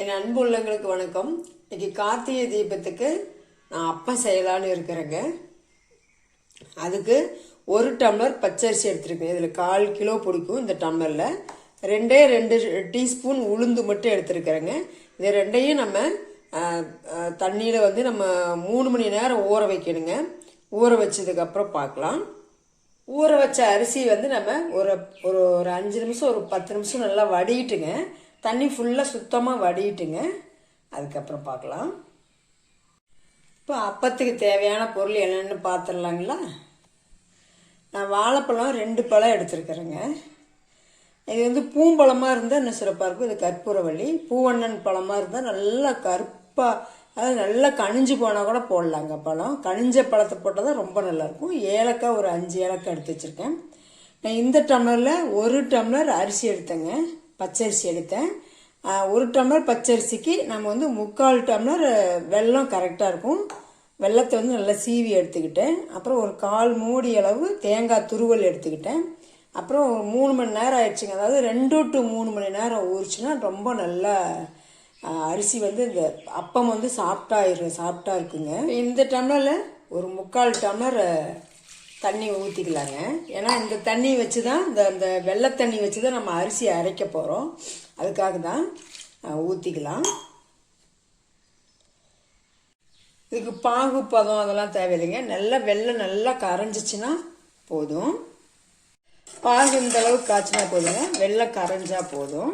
என் அன்பு உள்ளங்களுக்கு வணக்கம். இன்னைக்கு கார்த்திகை தீபத்துக்கு நான் அப்பம் செய்யலான்னு இருக்கிறேங்க. அதுக்கு ஒரு டம்ளர் பச்சரிசி எடுத்துருக்கேன். இதில் கால் கிலோ பிடிக்கும் இந்த டம்ளரில். ரெண்டே ரெண்டு டீஸ்பூன் உளுந்து மட்டும் எடுத்துருக்கிறேங்க. இது ரெண்டையும் நம்ம தண்ணியில் வந்து நம்ம மூணு மணி நேரம் ஊற வைக்கணுங்க. ஊற வச்சதுக்கப்புறம் பார்க்கலாம். ஊற வச்ச அரிசி வந்து நம்ம ஒரு ஒரு ஒரு அஞ்சு நிமிஷம் ஒரு பத்து நிமிஷம் நல்லா வடிட்டுங்க தண்ணி ஃபுல்லாக சுத்தமாக வடிட்டுங்க அதுக்கப்புறம் பார்க்கலாம் இப்போ அப்பத்துக்கு தேவையான பொருள் என்னென்னு பார்த்துடலாங்களா நான் வாழைப்பழம் ரெண்டு பழம் எடுத்துருக்குறேங்க. இது வந்து பூம்பழமாக இருந்தால் இன்னும் சிறப்பாக இருக்கும். இது கற்பூரவள்ளி. பூவண்ணன் பழமாக இருந்தால் நல்லா கருப்பாக அதாவது நல்லா கனிஞ்சு போனால் கூட போடலாங்க பழம். கனிஞ்ச பழத்தை போட்டால் தான் ரொம்ப நல்லாயிருக்கும் ஏலக்காய் ஒரு அஞ்சு ஏலக்காய் எடுத்து வச்சுருக்கேன். நான் இந்த டம்ளரில் ஒரு டம்ளர் அரிசி எடுத்தேங்க. பச்சரிசி எடுத்தேன். ஒரு டம்ளர் பச்சரிசிக்கு நம்ம வந்து முக்கால் டம்ளர் வெல்லம் கரெக்டாக இருக்கும். வெள்ளத்தை வந்து நல்லா சீவி எடுத்துக்கிட்டேன். அப்புறம் ஒரு கால் மூடி அளவு தேங்காய் துருவல் எடுத்துக்கிட்டேன். அப்புறம் ஒரு மூணு மணி நேரம் ஆயிடுச்சுங்க. அதாவது ரெண்டு டு மூணு மணி நேரம் ஊறிச்சுன்னா ரொம்ப நல்லா அரிசி வந்து இந்த அப்பம் வந்து சாப்பிட்டா சாப்பிட்டா இருக்குங்க. இந்த டம்ளரில் ஒரு முக்கால் டம்ளர் தண்ணி ஊற்றிக்கலாங்க ஏன்னா இந்த தண்ணி வச்சு தான் இந்த அந்த வெள்ளை தண்ணி வச்சு தான் நம்ம அரிசி அரைக்க போகிறோம் அதுக்காக தான் ஊற்றிக்கலாம் இதுக்கு பாகு பதம் அதெல்லாம் தேவையில்லைங்க. நல்லா வெள்ளம் நல்லா கரைஞ்சிச்சின்னா போதும். பாகு இந்த அளவுக்கு காய்ச்சினா போதுங்க. வெள்ளம் கரைஞ்சா போதும்.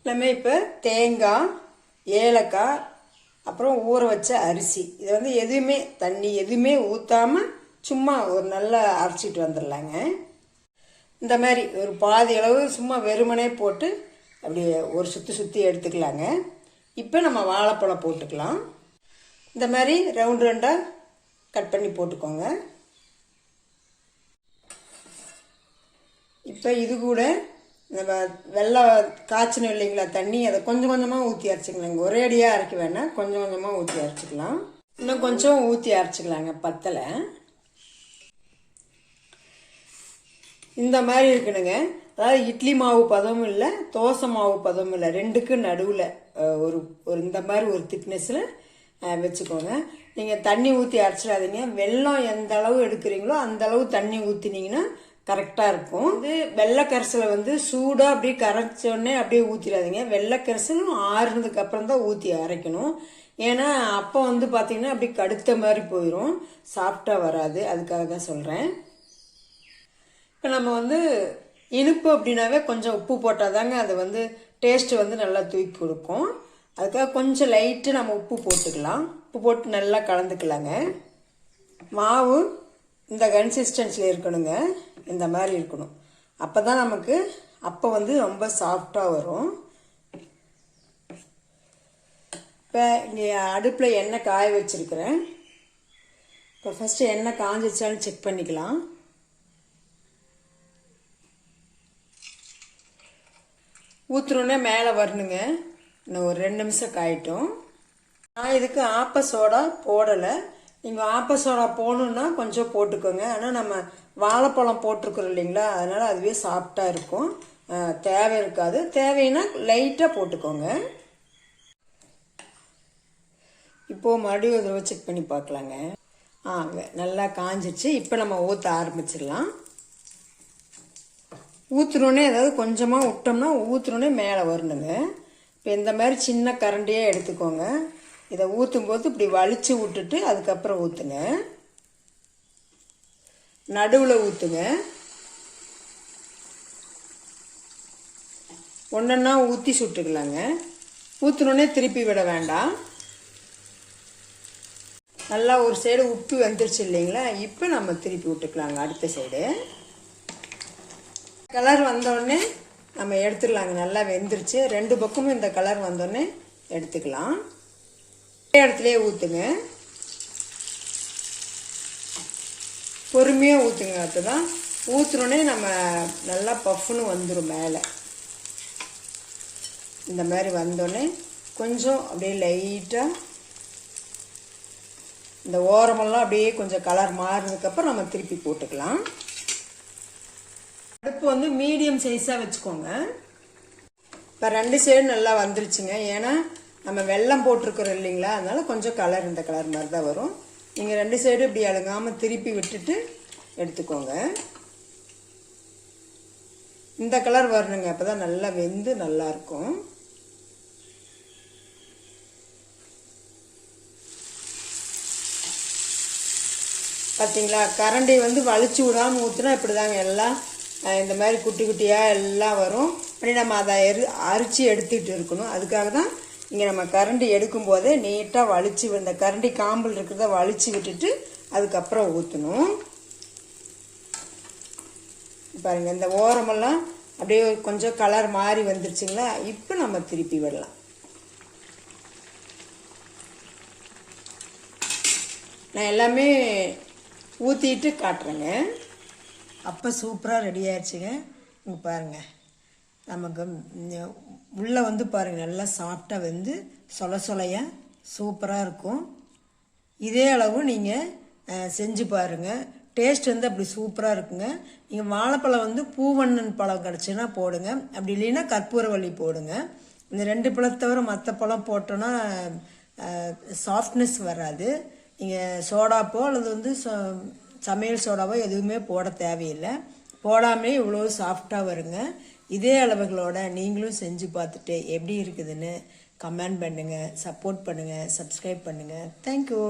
எல்லாமே இப்போ தேங்காய் ஏலக்காய் அப்புறம் ஊற வச்ச அரிசி. இது வந்து எதுவுமே தண்ணி எதுவுமே ஊற்றாமல் சும்மா ஒரு நல்லா அரைச்சிட்டு வந்துடலாங்க. இந்த மாதிரி ஒரு பாதி அளவு சும்மா வெறுமனே போட்டு அப்படியே ஒரு சுற்றி சுற்றி எடுத்துக்கலாங்க. இப்போ நம்ம வாழைப்பழம் போட்டுக்கலாம். இந்த மாதிரி ரவுண்ட் ரவுண்டாக கட் பண்ணி போட்டுக்கோங்க. இப்போ இது கூட நம்ம வெள்ளம் காய்ச்சணும் இல்லைங்களா தண்ணி அதை கொஞ்சம் கொஞ்சமாக ஊற்றி அரைச்சிக்கலாங்க. ஒரே அடியாக அரைக்க வேணாம் கொஞ்சம் கொஞ்சமாக ஊற்றி அரைச்சிக்கலாம். இன்னும் கொஞ்சம் ஊற்றி அரைச்சிக்கலாங்க பத்தலை. இந்த மாதிரி இருக்கணுங்க. அதாவது இட்லி மாவு பதமும் இல்லை தோசை மாவு பதமும் இல்லை. ரெண்டுக்கும் நடுவில் ஒரு ஒரு இந்த மாதிரி ஒரு திக்னஸில் வச்சுக்கோங்க. நீங்கள் தண்ணி ஊற்றி அரைச்சிடாதீங்க. வெள்ளம் எந்த அளவு எடுக்கிறீங்களோ அந்த அளவு தண்ணி ஊற்றினீங்கன்னா கரெக்டாக இருக்கும். இது வெள்ளைக்கரசலை வந்து சூடாக அப்படியே கரைச்சோடனே அப்படியே ஊற்றிடாதீங்க வெள்ளைக்கரசலும் ஆறுனதுக்கு அப்புறம் தான் ஊற்றி அரைக்கணும். ஏன்னா அப்போ வந்து பார்த்தீங்கன்னா அப்படி கடுத்த மாதிரி போயிடும் சாப்பிட்டா வராது. அதுக்காக தான் சொல்கிறேன் இப்போ நம்ம வந்து இனிப்பு அப்படின்னாவே கொஞ்சம் உப்பு போட்டால் தாங்க அது வந்து டேஸ்ட்டு வந்து நல்லா தூக்கி கொடுக்கும். அதுக்காக கொஞ்சம் லைட்டு நம்ம உப்பு போட்டுக்கலாம். உப்பு போட்டு நல்லா கலந்துக்கலாங்க. மாவு இந்த கன்சிஸ்டன்சியில் இருக்கணுங்க. இந்த மாதிரி இருக்கணும். அப்போ தான் நமக்கு அப்போ வந்து ரொம்ப சாஃப்டாக வரும். இப்போ இங்கே அடுப்பில் எண்ணெய் காய வச்சுருக்கிறேன். இப்போ ஃபஸ்ட்டு எண்ணெய் காஞ்சிச்சான்னு செக் பண்ணிக்கலாம். ஊற்றுனோடனே மேலே வரணுங்க. இன்னும் ஒரு ரெண்டு நிமிஷம் காயிட்டும். நான் இதுக்கு ஆப்ப சோடா போடலை. நீங்கள் ஆப்ப சோடா போகணுன்னா கொஞ்சம் போட்டுக்கோங்க. ஆனால் நம்ம வாழைப்பழம் போட்டிருக்குறோம் இல்லைங்களா? அதனால் அதுவே சாஃப்டாக இருக்கும். தேவை இருக்காது. தேவைன்னா லைட்டாக போட்டுக்கோங்க. இப்போது மறுபடியும் ஒரு செக் பண்ணி பார்க்கலாங்க. ஆ நல்லா காஞ்சிச்சு இப்போ நம்ம ஊற்ற ஆரம்பிச்சிடலாம். ஊற்றுனோடனே அதாவது கொஞ்சமாக விட்டோம்னா ஊற்றுனோடனே மேலே வரணுங்க. இப்போ இந்த மாதிரி சின்ன கரண்டியே எடுத்துக்கோங்க. இதை ஊற்றும் போது இப்படி வலிச்சு விட்டுட்டு அதுக்கப்புறம் ஊற்றுங்க நடுவில் ஊற்றுங்க ஒன்றா ஊற்றி சுட்டுக்கலாங்க. ஊற்றினோடனே திருப்பி விட வேண்டாம். நல்லா ஒரு சைடு உப்பு வந்துருச்சு இல்லைங்களா? இப்போ நம்ம திருப்பி விட்டுக்கலாங்க. அடுத்த சைடு கலர் வந்தோடனே நம்ம எடுத்துடலாங்க நல்லா வெந்துருச்சு. ரெண்டு பக்கமும் இந்த கலர் வந்தோடனே எடுத்துக்கலாம். இடத்துலையே ஊற்றுங்க பொறுமையாக ஊற்றுங்க அதுதான் தான் ஊற்றுனோடனே நம்ம நல்லா பஃப்னு வந்துடும் மேலே. இந்த மாதிரி வந்தோடனே கொஞ்சம் அப்படியே லைட்டாக இந்த ஓரமெல்லாம் அப்படியே கொஞ்சம் கலர் மாறினதுக்கப்புறம் நம்ம திருப்பி போட்டுக்கலாம். பருப்பு வந்து மீடியம் சைஸாக வச்சுக்கோங்க. இப்போ ரெண்டு சைடு நல்லா வந்துருச்சுங்க. ஏன்னா நம்ம வெள்ளம் போட்டிருக்கிறோம் இல்லைங்களா? அதனால் கொஞ்சம் கலர் இந்த கலர் மாதிரி தான் வரும். நீங்கள் ரெண்டு சைடு இப்படி அழுகாமல் திருப்பி விட்டுட்டு எடுத்துக்கோங்க. இந்த கலர் வரணுங்க. அப்போ தான் நல்லா வெந்து நல்லா இருக்கும். பார்த்தீங்களா கரண்டி வந்து வலிச்சு விடாமல் ஊற்றுனா இப்படி தாங்க எல்லாம் இந்த மாதிரி குட்டி குட்டியாக எல்லாம் வரும். அப்படி நம்ம அதை எரு அரிச்சு எடுத்துக்கிட்டு இருக்கணும். அதுக்காக தான் இங்கே நம்ம கரண்டி எடுக்கும் போதே நீட்டாக வலிச்சு இந்த கரண்டி காம்பல் இருக்கிறத வலிச்சு விட்டுட்டு அதுக்கப்புறம் ஊற்றணும் பாருங்கள் இந்த ஓரமெல்லாம் அப்படியே கொஞ்சம் கலர் மாறி வந்துருச்சுங்களா? இப்போ நம்ம திருப்பி விடலாம். நான் எல்லாமே ஊற்றிட்டு காட்டுறேங்க. அப்போ சூப்பராக ரெடி ஆயிடுச்சுங்க. இங்கே பாருங்கள் நமக்கு உள்ளே வந்து பாருங்கள் நல்லா சாஃப்டாக வந்து சொல சொலையாக சூப்பராக இருக்கும். இதே அளவு நீங்கள் செஞ்சு பாருங்கள் டேஸ்ட் வந்து அப்படி சூப்பராக இருக்குங்க. நீங்கள் வாழைப்பழம் வந்து பூவண்ணன் பழம் கிடச்சுன்னா போடுங்க. அப்படி இல்லைன்னா கற்பூரவள்ளி போடுங்க. இந்த ரெண்டு பழத்தை தவிர மற்ற பழம் போட்டோன்னா சாஃப்ட்னஸ் வராது. நீங்கள் சோடாப்போ அல்லது வந்து ச- சமையல் சோடாவோ எதுவுமே போட தேவையில்லை. போடாமே இவ்வளோ சாஃப்டாக வருங்க. இதே அளவுகளோட நீங்களும் செஞ்சு பார்த்துட்டு எப்படி இருக்குதுன்னு கமெண்ட் பண்ணுங்கள் சப்போர்ட் பண்ணுங்கள் சப்ஸ்கிரைப் பண்ணுங்கள் தேங்க்யூ